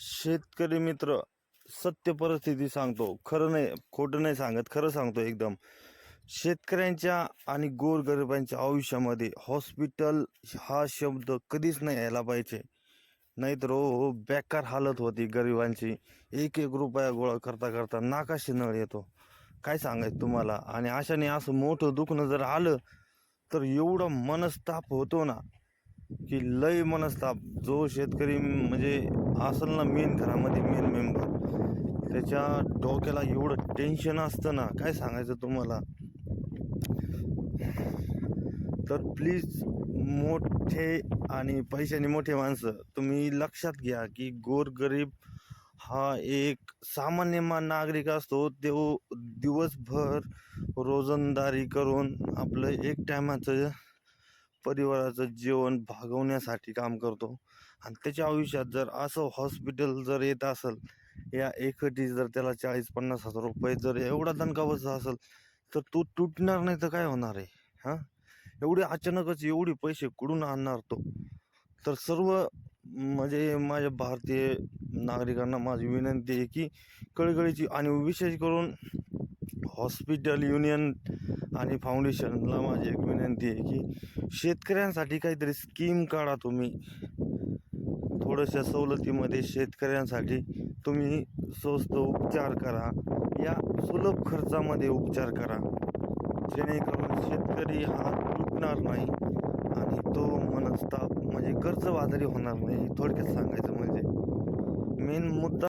शेतकरी मित्र सत्य परिस्थिती सांगतो. खरं नाही खोटं नाही सांगत खरं सांगतो एकदम. शेतकऱ्यांच्या आणि गोरगरिबांच्या आयुष्यामध्ये हॉस्पिटल हा शब्द कधीच नाही यायला पाहिजे. नाहीतर हो, हो बेकार हालत होती गरिबांची. एक एक रुपया गोळा करता करता नाकाशी नळ येतो. काय सांगायचं तुम्हाला? आणि अशाने असं मोठं दुखणं जर आलं तर एवढा मनस्ताप होतो ना की लय मनस्ताप. जो शेतकरी म्हणजे असेल ना मेन घरामध्ये मेन मेंबर त्याच्या डोक्याला एवढं टेन्शन असतं ना काय सांगायचं तुम्हाला? तर प्लीज मोठे आणि पैशाने मोठे माणसं तुम्ही लक्षात घ्या की गोरगरीब हा एक सामान्य मा नागरिक असतो. तो दिवसभर रोजंदारी करून आपलं एक टायमाचं परिवाराचं जेवण भागवण्यासाठी काम करतो. आणि त्याच्या आयुष्यात जर असं हॉस्पिटल जर येत असेल या एकटी जर त्याला चाळीस पन्नास हजार रुपये जर एवढा दणका बसला असेल तर तो तुटणार नाही तर काय होणार आहे? हां? एवढे अचानकच एवढे पैसे कुठून आणणार तो? तर सर्व म्हणजे माझ्या भारतीय नागरिकांना माझी विनंती आहे की कळकळीची आणि विशेष करून हॉस्पिटल युनियन आणि फाउंडेशनला माझी एक विनंती आहे की शेतकऱ्यांसाठी काहीतरी स्कीम काढा तुम्ही. थोड्याशा सवलतीमध्ये शेतकऱ्यांसाठी तुम्ही स्वस्त उपचार करा. या सुलभ खर्चामध्ये उपचार करा. जेणेकरून शेतकरी हा तुटणार नाही आणि तो मनस्ताप म्हणजे कर्जबाजारी होणार नाही थोडक्यात सांगायचं म्हणजे. मेन मुद्दा